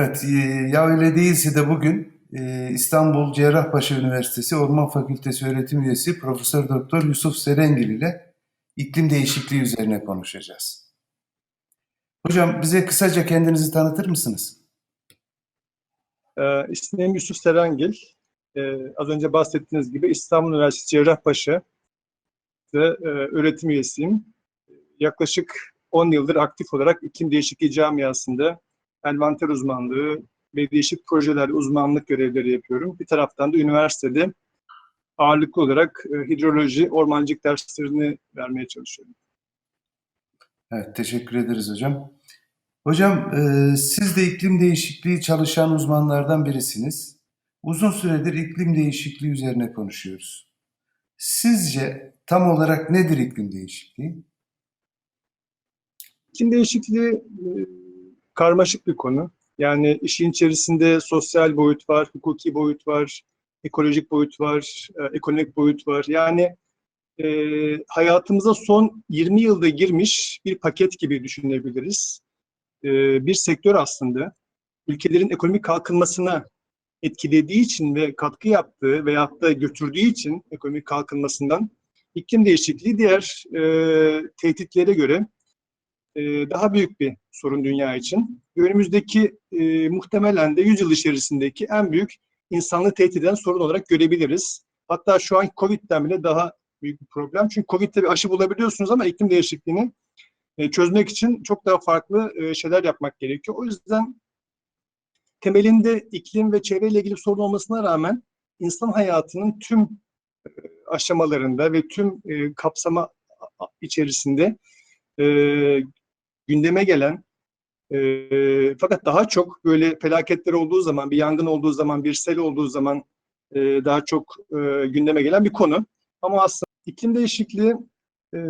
Evet, e, ya öyle değilse de bugün e, İstanbul Cerrahpaşa Üniversitesi Orman Fakültesi öğretim üyesi Profesör Doktor Yusuf Serengil ile iklim değişikliği üzerine konuşacağız. Hocam bize kısaca kendinizi tanıtır mısınız? Ee, Yusuf Serengil. Ee, az önce bahsettiğiniz gibi İstanbul Üniversitesi Cerrahpaşa ve e, öğretim üyesiyim. Yaklaşık 10 yıldır aktif olarak iklim değişikliği camiasında envanter uzmanlığı ve değişik projelerde uzmanlık görevleri yapıyorum. Bir taraftan da üniversitede ağırlıklı olarak e, hidroloji, ormancılık derslerini vermeye çalışıyorum. Evet, teşekkür ederiz hocam. Hocam, e, siz de iklim değişikliği çalışan uzmanlardan birisiniz. Uzun süredir iklim değişikliği üzerine konuşuyoruz. Sizce tam olarak nedir iklim değişikliği? İklim değişikliği e, karmaşık bir konu. Yani işin içerisinde sosyal boyut var, hukuki boyut var, ekolojik boyut var, e, ekonomik boyut var. Yani e, hayatımıza son 20 yılda girmiş bir paket gibi düşünebiliriz. E, bir sektör aslında ülkelerin ekonomik kalkınmasına etkilediği için ve katkı yaptığı veyahut da götürdüğü için ekonomik kalkınmasından iklim değişikliği diğer e, tehditlere göre e, daha büyük bir sorun dünya için. Önümüzdeki e, muhtemelen de 100 yıl içerisindeki en büyük insanlığı tehdit eden sorun olarak görebiliriz. Hatta şu an Covid'den bile daha büyük bir problem. Çünkü Covid'de bir aşı bulabiliyorsunuz ama iklim değişikliğini e, çözmek için çok daha farklı e, şeyler yapmak gerekiyor. O yüzden temelinde iklim ve çevreyle ilgili sorun olmasına rağmen insan hayatının tüm e, aşamalarında ve tüm e, kapsama içerisinde e, gündeme gelen e, fakat daha çok böyle felaketler olduğu zaman, bir yangın olduğu zaman, bir sel olduğu zaman e, daha çok e, gündeme gelen bir konu. Ama aslında iklim değişikliği e,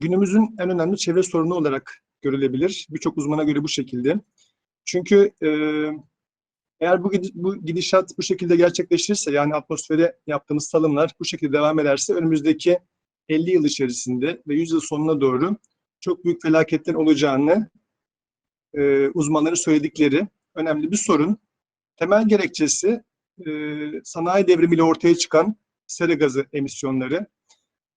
günümüzün en önemli çevre sorunu olarak görülebilir. Birçok uzmana göre bu şekilde. Çünkü e, eğer bu, bu gidişat bu şekilde gerçekleşirse, yani atmosfere yaptığımız salımlar bu şekilde devam ederse önümüzdeki 50 yıl içerisinde ve 100 yıl sonuna doğru çok büyük felaketler olacağını e, uzmanların söyledikleri önemli bir sorun. Temel gerekçesi e, sanayi devrimiyle ortaya çıkan sera gazı emisyonları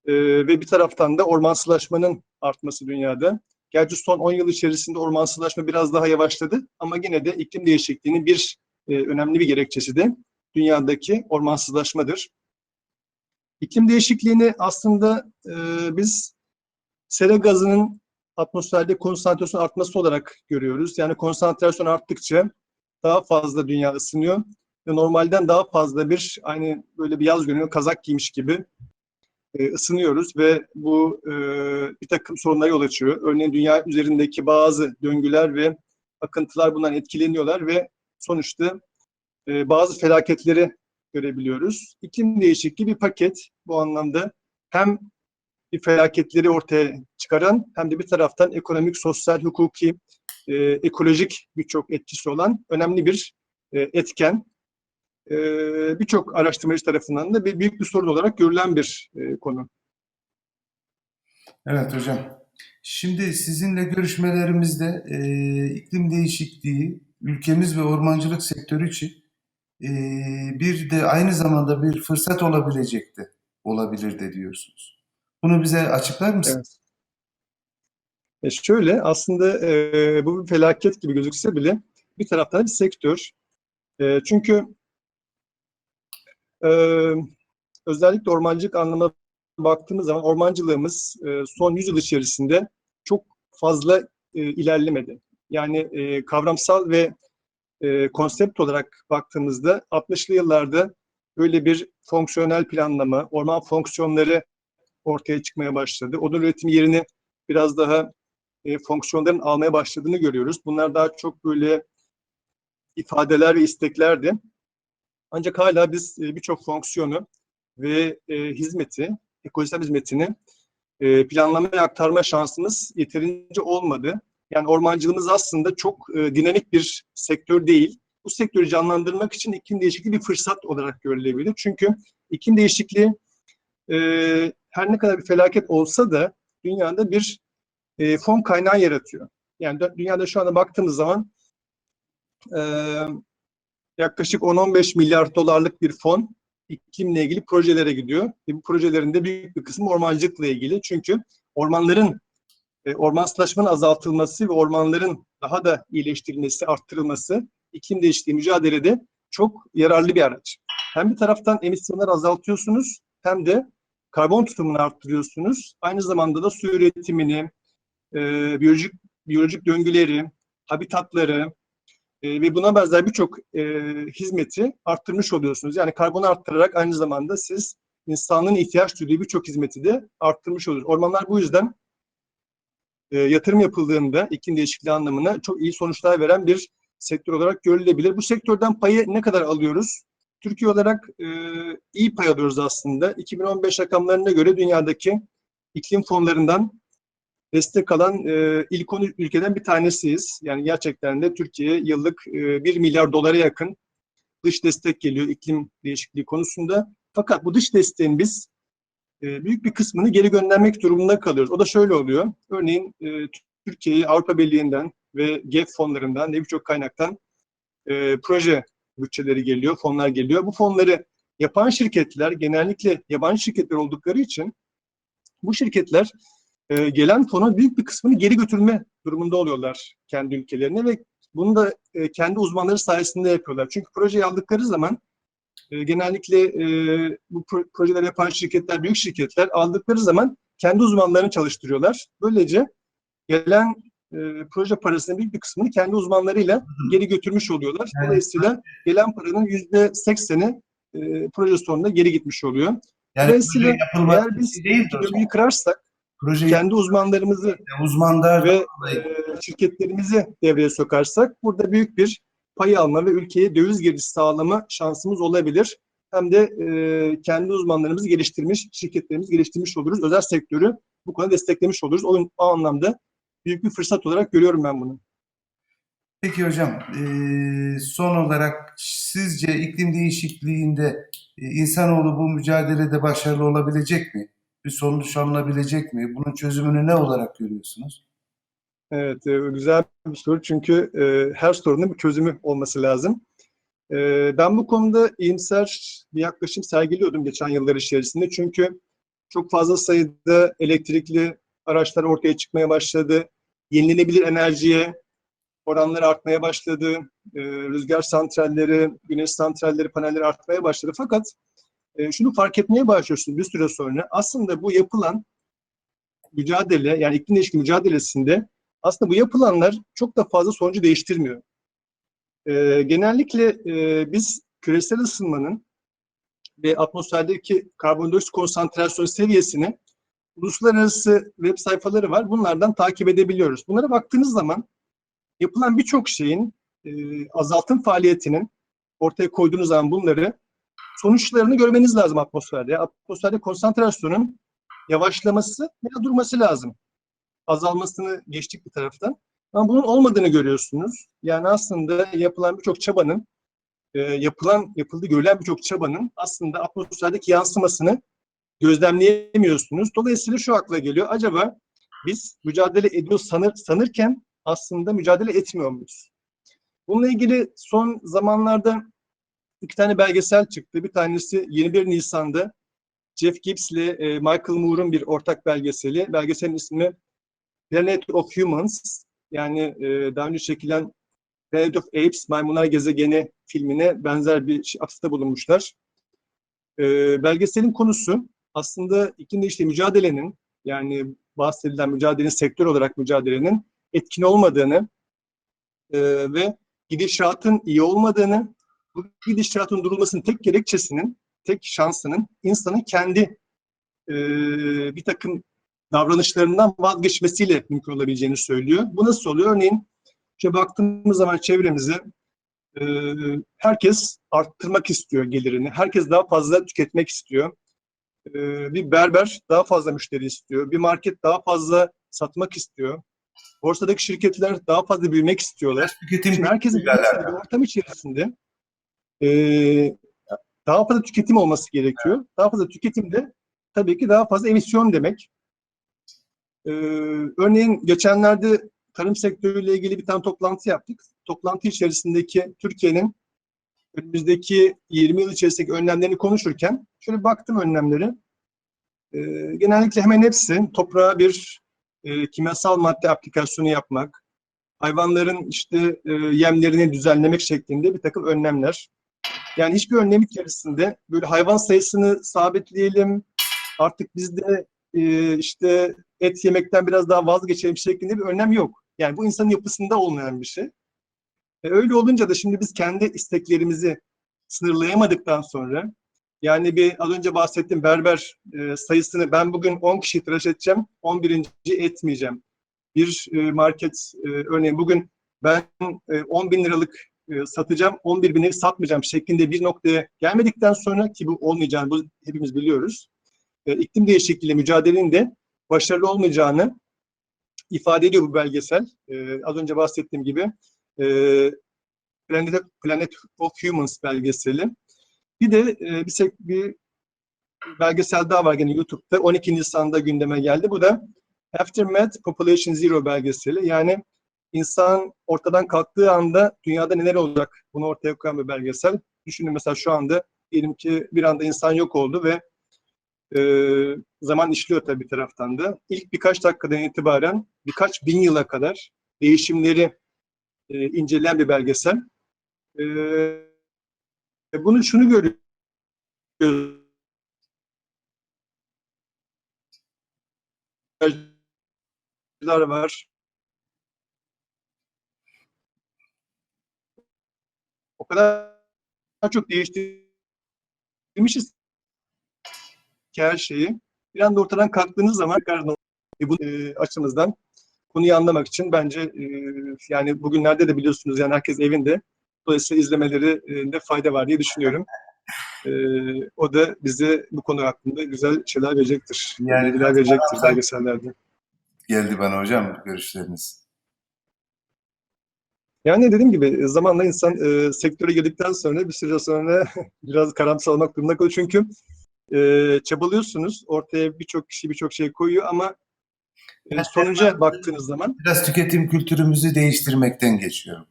e, ve bir taraftan da ormansılaşmanın artması dünyada. Gerçi son 10 yıl içerisinde ormansılaşma biraz daha yavaşladı ama yine de iklim değişikliğinin bir e, önemli bir gerekçesi de dünyadaki ormansızlaşmadır. İklim değişikliğini aslında e, biz sera gazının atmosferde konsantrasyon artması olarak görüyoruz. Yani konsantrasyon arttıkça daha fazla dünya ısınıyor ve normalden daha fazla bir aynı böyle bir yaz günü kazak giymiş gibi e, ısınıyoruz ve bu e, bir takım sorunlara yol açıyor. Örneğin dünya üzerindeki bazı döngüler ve akıntılar bundan etkileniyorlar ve sonuçta e, bazı felaketleri görebiliyoruz. İklim değişikliği bir paket bu anlamda hem bir felaketleri ortaya çıkaran hem de bir taraftan ekonomik, sosyal, hukuki, e, ekolojik birçok etkisi olan önemli bir e, etken. E, birçok araştırmacı tarafından da bir, büyük bir sorun olarak görülen bir e, konu. Evet hocam. Şimdi sizinle görüşmelerimizde e, iklim değişikliği ülkemiz ve ormancılık sektörü için e, bir de aynı zamanda bir fırsat olabilecekti, olabilir de diyorsunuz. Bunu bize açıklar mısınız? Evet. E şöyle aslında e, bu bir felaket gibi gözükse bile bir taraftan bir sektör. E, çünkü e, özellikle ormancılık anlamına baktığımız zaman ormancılığımız e, son 100 yıl içerisinde çok fazla e, ilerlemedi. Yani e, kavramsal ve e, konsept olarak baktığımızda 60'lı yıllarda böyle bir fonksiyonel planlama, orman fonksiyonları ortaya çıkmaya başladı. Odun üretimi yerini biraz daha e, fonksiyonların almaya başladığını görüyoruz. Bunlar daha çok böyle ifadeler ve isteklerdi. Ancak hala biz e, birçok fonksiyonu ve e, hizmeti, ekosistem hizmetini e, planlamaya aktarma şansımız yeterince olmadı. Yani ormancılığımız aslında çok e, dinamik bir sektör değil. Bu sektörü canlandırmak için iklim değişikliği bir fırsat olarak görülebilir. Çünkü iklim değişikliği e, her ne kadar bir felaket olsa da dünyada bir e, fon kaynağı yaratıyor. Yani dünyada şu anda baktığımız zaman e, yaklaşık 10-15 milyar dolarlık bir fon iklimle ilgili projelere gidiyor. Ve bu projelerin de büyük bir kısmı ormancılıkla ilgili. Çünkü ormanların e, ormansızlaşmanın azaltılması ve ormanların daha da iyileştirilmesi, arttırılması iklim değişikliği mücadelede çok yararlı bir araç. Hem bir taraftan emisyonları azaltıyorsunuz hem de karbon tutumunu arttırıyorsunuz. Aynı zamanda da su üretimini, e, biyolojik biyolojik döngüleri, habitatları e, ve buna benzer birçok e, hizmeti arttırmış oluyorsunuz. Yani karbonu arttırarak aynı zamanda siz insanlığın ihtiyaç duyduğu birçok hizmeti de arttırmış oluyorsunuz. Ormanlar bu yüzden e, yatırım yapıldığında iklim değişikliği anlamına çok iyi sonuçlar veren bir sektör olarak görülebilir. Bu sektörden payı ne kadar alıyoruz? Türkiye olarak e, iyi pay alıyoruz aslında. 2015 rakamlarına göre dünyadaki iklim fonlarından destek alan e, ilk 10 ülkeden bir tanesiyiz. Yani gerçekten de Türkiye yıllık e, 1 milyar dolara yakın dış destek geliyor iklim değişikliği konusunda. Fakat bu dış desteğin biz e, büyük bir kısmını geri göndermek durumunda kalıyoruz. O da şöyle oluyor. Örneğin e, Türkiye'yi Avrupa Birliği'nden ve GEF fonlarından ve birçok kaynaktan e, proje bütçeleri geliyor, fonlar geliyor. Bu fonları yapan şirketler genellikle yabancı şirketler oldukları için bu şirketler e, gelen fonun büyük bir kısmını geri götürme durumunda oluyorlar kendi ülkelerine ve bunu da e, kendi uzmanları sayesinde yapıyorlar. Çünkü projeyi aldıkları zaman e, genellikle e, bu pro- projeleri yapan şirketler, büyük şirketler aldıkları zaman kendi uzmanlarını çalıştırıyorlar. Böylece gelen e, proje parasının büyük bir kısmını kendi uzmanlarıyla geri götürmüş oluyorlar. Yani- Dolayısıyla gelen paranın yüzde sekseni e, proje sonunda geri gitmiş oluyor. Yani Dolayısıyla Eğer biz değil döngüyü kırarsak proje kendi uzmanlarımızı uzmanlar ve e, şirketlerimizi devreye sokarsak burada büyük bir pay alma ve ülkeye döviz girişi sağlama şansımız olabilir. Hem de e, kendi uzmanlarımızı geliştirmiş, şirketlerimizi geliştirmiş oluruz. Özel sektörü bu konuda desteklemiş oluruz. O, o anlamda büyük bir fırsat olarak görüyorum ben bunu. Peki hocam, eee, son olarak sizce iklim değişikliğinde e, insanoğlu bu mücadelede başarılı olabilecek mi? Bir sonuç alınabilecek mi? Bunun çözümünü ne olarak görüyorsunuz? Evet, e, güzel bir soru çünkü e, her sorunun bir çözümü olması lazım. E, ben bu konuda iyimser bir yaklaşım sergiliyordum geçen yıllar içerisinde. Çünkü çok fazla sayıda elektrikli araçlar ortaya çıkmaya başladı. Yenilenebilir enerjiye oranlar artmaya başladı. E, rüzgar santralleri, güneş santralleri, panelleri artmaya başladı. Fakat e, şunu fark etmeye başlıyorsunuz bir süre sonra. Aslında bu yapılan mücadele, yani iklim değişikliği mücadelesinde aslında bu yapılanlar çok da fazla sonucu değiştirmiyor. Ee, genellikle e, biz küresel ısınmanın ve atmosferdeki karbondioksit konsantrasyonu seviyesini uluslararası web sayfaları var. Bunlardan takip edebiliyoruz. Bunlara baktığınız zaman yapılan birçok şeyin e, azaltım faaliyetinin ortaya koyduğunuz zaman bunları sonuçlarını görmeniz lazım atmosferde. Atmosferde konsantrasyonun yavaşlaması veya durması lazım azalmasını geçtik bir taraftan. Ama bunun olmadığını görüyorsunuz. Yani aslında yapılan birçok çabanın, e, yapılan, yapıldığı görülen birçok çabanın aslında atmosferdeki yansımasını gözlemleyemiyorsunuz. Dolayısıyla şu akla geliyor. Acaba biz mücadele ediyor sanır, sanırken aslında mücadele etmiyor muyuz? Bununla ilgili son zamanlarda iki tane belgesel çıktı. Bir tanesi 21 Nisan'da Jeff Gibbs ile e, Michael Moore'un bir ortak belgeseli. Belgeselin ismi Planet of Humans yani e, daha önce çekilen Planet of Apes, Maymunlar Gezegeni filmine benzer bir şey- atıfta bulunmuşlar. E, belgeselin konusu aslında iklim değişikliği mücadelenin yani bahsedilen mücadelenin sektör olarak mücadelenin etkin olmadığını e, ve gidişatın iyi olmadığını, bu gidişatın durulmasının tek gerekçesinin, tek şansının insanın kendi e, bir takım davranışlarından vazgeçmesiyle mümkün olabileceğini söylüyor. Bu nasıl oluyor? Örneğin işte baktığımız zaman çevremize e, herkes arttırmak istiyor gelirini. Herkes daha fazla tüketmek istiyor. E, bir berber daha fazla müşteri istiyor. Bir market daha fazla satmak istiyor. Borsadaki şirketler daha fazla büyümek istiyorlar. Tüketim Şimdi herkesin bir ortam içerisinde e, daha fazla tüketim olması gerekiyor. Daha fazla tüketim de tabii ki daha fazla emisyon demek. Ee, örneğin geçenlerde tarım sektörüyle ilgili bir tane toplantı yaptık. Toplantı içerisindeki Türkiye'nin önümüzdeki 20 yıl içerisindeki önlemlerini konuşurken şöyle baktım önlemleri. Ee, genellikle hemen hepsi toprağa bir e, kimyasal madde aplikasyonu yapmak, hayvanların işte e, yemlerini düzenlemek şeklinde bir takım önlemler. Yani hiçbir önlem içerisinde böyle hayvan sayısını sabitleyelim, artık biz de e, işte et yemekten biraz daha vazgeçelim şeklinde bir önlem yok. Yani bu insanın yapısında olmayan bir şey. E, öyle olunca da şimdi biz kendi isteklerimizi sınırlayamadıktan sonra yani bir az önce bahsettiğim berber e, sayısını ben bugün 10 kişi tıraş edeceğim, 11. etmeyeceğim. Bir e, market e, örneğin bugün ben e, 10 bin liralık e, satacağım, 11 bini satmayacağım şeklinde bir noktaya gelmedikten sonra ki bu olmayacağını bu hepimiz biliyoruz. E, iklim değişikliğiyle mücadelenin de başarılı olmayacağını ifade ediyor bu belgesel. E, az önce bahsettiğim gibi e, Planet, Planet of Humans belgeseli. Bir de e, bir, sek- bir belgesel daha var gene YouTube'da. 12 Nisan'da gündeme geldi. Bu da Aftermath Population Zero belgeseli. Yani insan ortadan kalktığı anda dünyada neler olacak bunu ortaya koyan bir belgesel. Düşünün mesela şu anda diyelim ki bir anda insan yok oldu ve e, zaman işliyor tabii bir taraftan da. İlk birkaç dakikadan itibaren birkaç bin yıla kadar değişimleri e, inceleyen bir belgesel. E, bunu şunu görüyoruz. var. O kadar çok değiştirmişiz ki her şeyi. Bir anda ortadan kalktığınız zaman e, bu e, açımızdan konuyu anlamak için bence e, yani bugünlerde de biliyorsunuz yani herkes evinde. Dolayısıyla izlemeleri de fayda var diye düşünüyorum. E, o da bize bu konu hakkında güzel şeyler verecektir. Yani bilgiler verecektir belgesellerde. Geldi bana hocam görüşleriniz. Yani dediğim gibi zamanla insan e, sektöre girdikten sonra bir süre sonra biraz karamsar olmak durumunda kalıyor. Çünkü e, çabalıyorsunuz. Ortaya birçok kişi birçok şey koyuyor ama e, sonuca baktığınız zaman Biraz tüketim kültürümüzü değiştirmekten geçiyorum.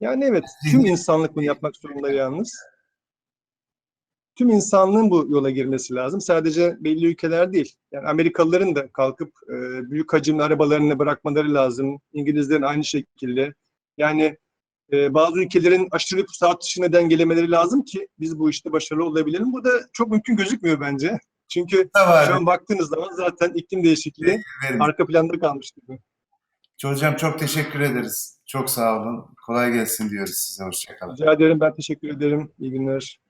yani evet tüm insanlık bunu yapmak zorunda yalnız. Tüm insanlığın bu yola girmesi lazım. Sadece belli ülkeler değil. Yani Amerikalıların da kalkıp e, büyük hacimli arabalarını bırakmaları lazım. İngilizlerin aynı şekilde. Yani e, bazı ülkelerin aşırı nüfus artışına dengelemeleri lazım ki biz bu işte başarılı olabilelim. Bu da çok mümkün gözükmüyor bence. Çünkü şu an baktığınız zaman zaten iklim değişikliği Verin. arka planda kalmış gibi. Hocam çok teşekkür ederiz. Çok sağ olun. Kolay gelsin diyoruz size. Hoşçakalın. Rica ederim. Ben teşekkür ederim. İyi günler.